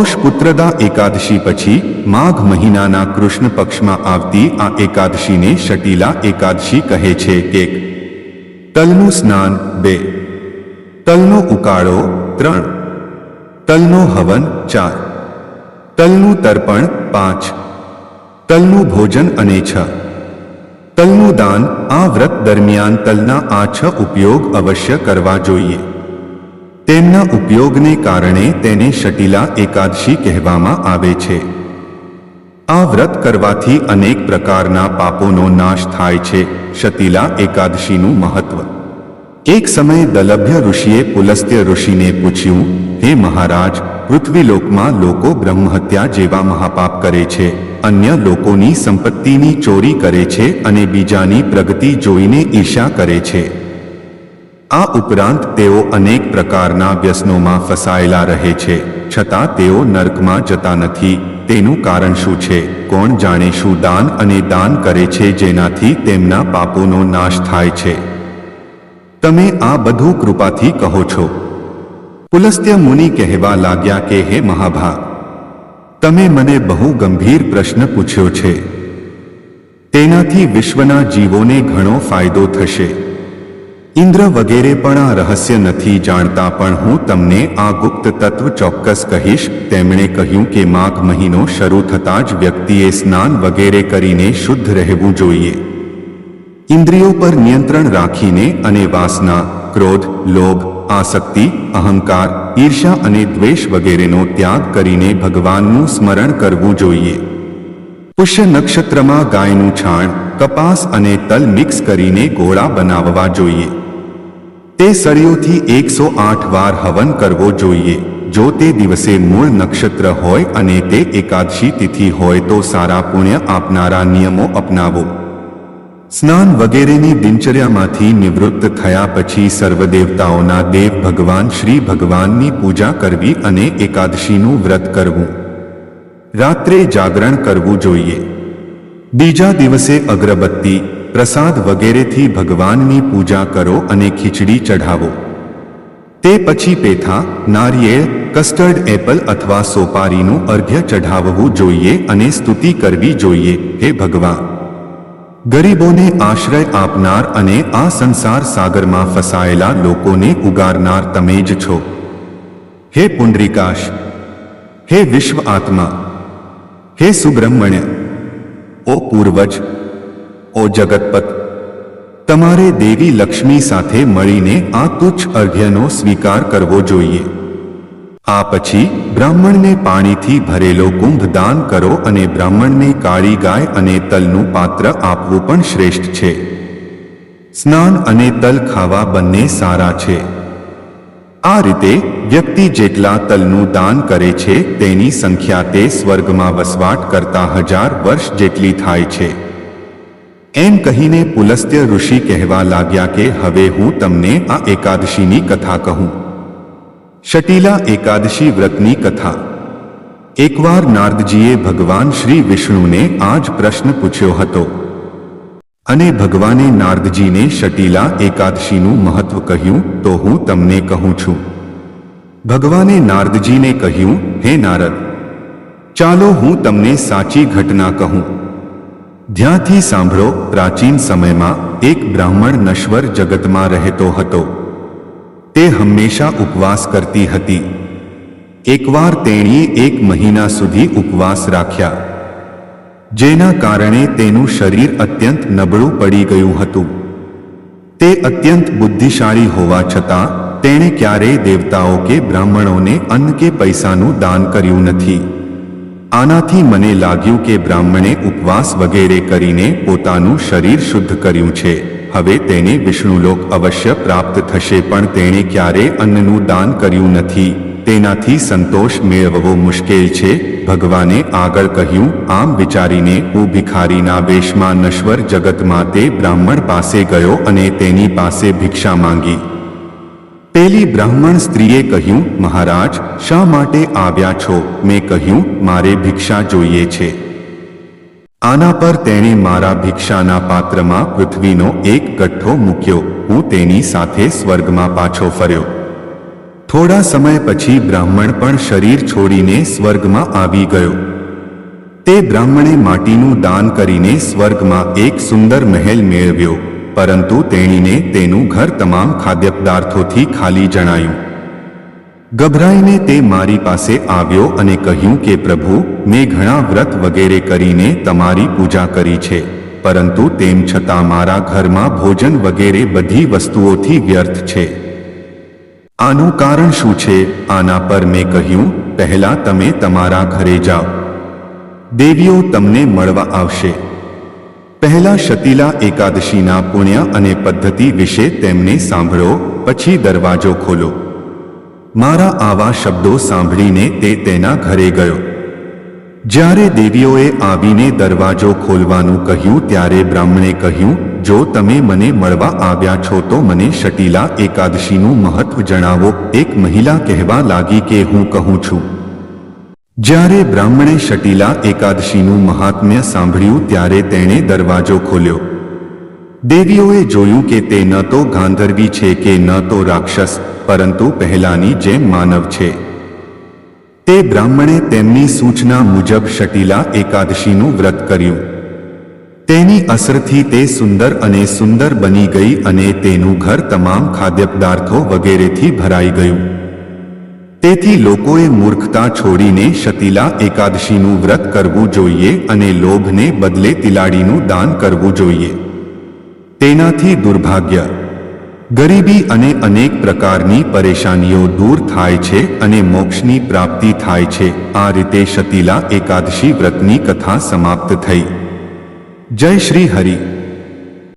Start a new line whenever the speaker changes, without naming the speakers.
પૌષ પુત્રદા એકાદશી પછી માઘ મહિનાના કૃષ્ણ પક્ષમાં આવતી આ એકાદશીને શટીલા એકાદશી કહે છે એક તલનું સ્નાન બે, તલનો ઉકાળો ત્રણ, તલનો હવન ચાર, તલનું તર્પણ પાંચ, તલનું ભોજન અને છ, તલનું દાન આ વ્રત દરમિયાન તલના આ છ ઉપયોગ અવશ્ય કરવા જોઈએ. તેમના ઉપયોગને કારણે તેને શટીલા એકાદશી કહેવામાં આવે છે. આ વ્રત કરવાથી અનેક પ્રકારના પાપોનો નાશ થાય છે શતીલા એકાદશીનું મહત્વ. એક સમયે દલભ્ય ઋષિએ પુલસ્ત્ય ઋષિને પૂછ્યું, હે મહારાજ, પૃથ્વીલોકમાં લોકો બ્રહ્મહત્યા જેવા મહાપાપ કરે છે, અન્ય લોકોની સંપત્તિની ચોરી કરે છે અને બીજાની પ્રગતિ જોઈને ઈર્ષા કરે છે. આ ઉપરાંત તેઓ અનેક પ્રકારના વ્યસનોમાં ફસાયેલા રહે છે, છતાં તેઓ નર્કમાં જતા નથી. તેનું કારણ શું છે? કોણ જાણે શું દાન અને દાન કરે છે જેનાથી તેમના પાપોનો નાશ થાય છે? તમે આ બધું કૃપાથી કહો છો. પુલસ્ત્ય મુનિ કહેવા લાગ્યા કે, હે મહાભાગ તમે મને બહુ ગંભીર પ્રશ્ન પૂછ્યો છે. તેનાથી વિશ્વના જીવોને ઘણો ફાયદો થશે. ઇન્દ્ર વગેરે પણ આ રહસ્ય નથી જાણતા, પણ હું તમને આ ગુપ્ત તત્વ ચોક્કસ કહીશ. તેમણે કહ્યું કે માઘ મહિનો શરૂ થતાં જ વ્યક્તિએ સ્નાન વગેરે કરીને શુદ્ધ રહેવું જોઈએ. ઇન્દ્રિયો પર નિયંત્રણ રાખીને અને વાસના, ક્રોધ, લોભ, આસક્તિ, અહંકાર ઈર્ષા અને દ્વેષ વગેરેનો ત્યાગ કરીને ભગવાનનું સ્મરણ કરવું જોઈએ. પુષ્ય નક્ષત્રમાં ગાયનું છાણ, કપાસ અને તલ મિક્સ કરીને ગોળા બનાવવા જોઈએ. તે સળીઓથી એકસો આઠ વાર હવન કરવો જોઈએ. જો તે દિવસે મૂળ નક્ષત્ર હોય અને તે એકાદશી તિથિ હોય તો સારા પુણ્ય આપનારા નિયમો અપનાવો. સ્નાન વગેરેની દિનચર્યામાંથી નિવૃત્ત થયા પછી સર્વદેવતાઓના દેવ ભગવાન શ્રી ભગવાનની પૂજા કરવી અને એકાદશીનું વ્રત કરવું. રાત્રે જાગરણ કરવું જોઈએ. બીજા દિવસે અગરબત્તી પ્રસાદ વગેરેથી ભગવાનની પૂજા કરો અને ખીચડી ચઢાવો. તે પછી પેથા, નારિયેળ, કસ્ટર્ડ એપલ અથવા સોપારીનું અર્ઘ્ય ચઢાવવું જોઈએ અને સ્તુતિ કરવી જોઈએ, હે ભગવાન. ગરીબોને આશ્રય આપનાર અને આ સંસાર સાગરમાં ફસાયેલા લોકોને ઉગારનાર તમે જ છો. હે પુંડરીકાશ, હે વિશ્વ આત્મા, હે સુબ્રહ્મણ્ય, ઓ પૂર્વજ ઓ જગતપત, તમારે દેવી લક્ષ્મી સાથે મળીને આ તુચ્છ અર્ઘ્યનો સ્વીકાર કરવો જોઈએ. આ પછી બ્રાહ્મણને પાણીથી ભરેલો કુંભ દાન કરો અને બ્રાહ્મણને કાળી ગાય અને તલનું પાત્ર આપવું પણ શ્રેષ્ઠ છે. સ્નાન અને તલ ખાવા બંને સારા છે. આ રીતે વ્યક્તિ જેટલા તલનું દાન કરે છે તેની સંખ્યા તે સ્વર્ગમાં વસવાટ કરતા હજાર વર્ષ જેટલી થાય છે. એમ કહીને પુલસ્ત્ય ઋષિ કહેવા લાગ્યા કે હવે હું તમને આ એકાદશીની કથા કહું. શટીલા એકાદશી વ્રતની કથા. એકવાર નારદજીએ ભગવાન શ્રી વિષ્ણુને આ જ પ્રશ્ન પૂછ્યો હતો. અને ભગવાને નારદજીને શટીલા એકાદશીનું મહત્વ કહ્યું તો હું તમને કહું છું. ભગવાને નારદજીને કહ્યું, હે નારદ, ચાલો હું તમને સાચી ઘટના કહું. ધ્યાનથી સાંભળો, પ્રાચીન સમયમાં એક બ્રાહ્મણ નશ્વર જગતમાં રહેતો હતો. તે હંમેશા ઉપવાસ કરતી હતી. એકવાર તેણીએ એક મહિના સુધી ઉપવાસ રાખ્યા. જેના કારણે તેનું શરીર અત્યંત નબળું પડી ગયું હતું. તે અત્યંત બુદ્ધિશાળી હોવા છતાં, તેણે ક્યારેય દેવતાઓ કે બ્રાહ્મણોને અન્ન કે પૈસાનું દાન કર્યું નથી. આનાથી મને લાગ્યું કે બ્રાહ્મણે ઉપવાસ વગેરે કરીને પોતાનું શરીર શુદ્ધ કર્યું છે. હવે તેને વિષ્ણુલોક અવશ્ય પ્રાપ્ત થશે પણ તેણે ક્યારેય અન્નનું દાન કર્યું નથી. તેનાથી સંતોષ મેળવવો મુશ્કેલ છે. ભગવાને આગળ કહ્યું, આમ વિચારીને હું ભિખારીના વેશમાં નશ્વર જગતમાં તે બ્રાહ્મણ પાસે ગયો અને તેની પાસે ભિક્ષા માંગી. પેલી બ્રાહ્મણ સ્ત્રીએ કહ્યું, મહારાજ, શા માટે આવ્યા છો? મેં કહ્યું, મારે ભિક્ષા જોઈએ છે. આના પર તેણે મારા ભિક્ષાના પાત્રમાં પૃથ્વીનો એક ગઠ્ઠો મૂક્યો. હું તેની સાથે સ્વર્ગમાં પાછો ફર્યો. થોડા સમય પછી બ્રાહ્મણ પણ શરીર છોડીને સ્વર્ગમાં આવી ગયો. તે બ્રાહ્મણે માટીનું દાન કરીને સ્વર્ગમાં એક સુંદર મહેલ મેળવ્યો. પરંતુ તેણીને તેનું ઘર તમામ ખાદ્ય પદાર્થોથી ખાલી જણાયું. ગભરાઈને તે મારી પાસે આવ્યો અને કહ્યું કે, પ્રભુ, મેં ઘણા વ્રત વગેરે કરીને તમારી પૂજા કરી છે, પરંતુ તેમ છતાં મારા ઘરમાં ભોજન વગેરે બધી વસ્તુઓથી વ્યર્થ છે. આનું કારણ શું છે? આના પર મેં કહ્યું, પહેલા તમે તમારા ઘરે જાઓ. દેવીઓ તમને મળવા આવશે. પહેલા શતીલા એકાદશીના પુણ્ય અને પદ્ધતિ વિશે તેમને સાંભળો, પછી દરવાજો ખોલો. મારા આવા શબ્દો સાંભળીને તે તેના ઘરે ગયો. જ્યારે દેવીઓએ આવીને દરવાજો ખોલવાનું કહ્યું, ત્યારે બ્રાહ્મણે કહ્યું, જો તમે મને મળવા આવ્યા છો, તો મને શટીલા એકાદશીનું મહત્વ જણાવો. એક મહિલા કહેવા લાગી કે, હું કહું છું. જ્યારે બ્રાહ્મણે શટીલા એકાદશીનું મહાત્મ્ય સાંભળ્યું ત્યારે તેણે દરવાજો ખોલ્યો. દેવીઓએ જોયું કે તે ન તો ગાંધર્વી છે કે ન તો રાક્ષસ, પરંતુ પહેલાની જેમ માનવ છે. તે બ્રાહ્મણે તેમની સૂચના મુજબ શટીલા એકાદશીનું વ્રત કર્યું. તેની અસરથી તે સુંદર અને સુંદર બની ગઈ અને તેનું ઘર તમામ ખાદ્ય પદાર્થો વગેરેથી ભરાઈ ગયું. તેથી લોકોએ મૂર્ખતા છોડીને શતીલા એકાદશીનું વ્રત કરવું જોઈએ અને લોભને બદલે તિલાડીનું દાન કરવું જોઈએ. તેનાથી દુર્ભાગ્ય. ગરીબી અને અનેક પ્રકારની પરેશાનીઓ દૂર થાય છે અને મોક્ષની પ્રાપ્તિ થાય છે. આ રીતે શતીલા એકાદશી વ્રતની કથા સમાપ્ત થઈ. જય શ્રી હરિ.